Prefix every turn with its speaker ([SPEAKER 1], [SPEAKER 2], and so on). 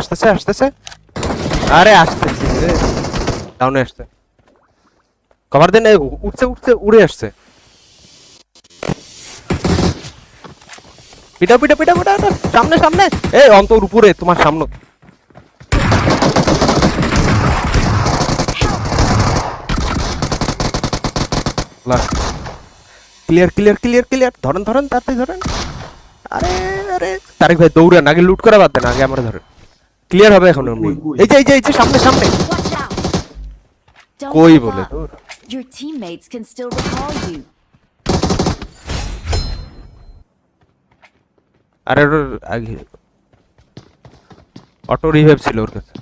[SPEAKER 1] আসতেছে আসতেছে আসতেছে। আরে, আসতেছে ডাউনে আসছে। কভার দেন উঠছে উঠছে, উড়ে আসছে। পিটা পিটা পিটা পিটা সামনে সামনে। এই, অন্তর উপরে, তোমার সামনে। ক্লিয়ার ক্লিয়ার ক্লিয়ার ক্লিয়ার ধরেন ধরেন, তাড়াতাড়ি ধরেন। আরে আরে। তারেক ভাই, দৌড়ান। আগে লুট করা বাদ দেন, আগে আমরা ধরেন। ক্লিয়ার হবে এখন
[SPEAKER 2] কই?
[SPEAKER 1] এই যে এই যে এই যে সামনে সামনে। কই বলে তোর?
[SPEAKER 3] Your teammates can still recall you.
[SPEAKER 1] আরে ওর আগে অটো রিভাইভ ছিল ওর কাছে।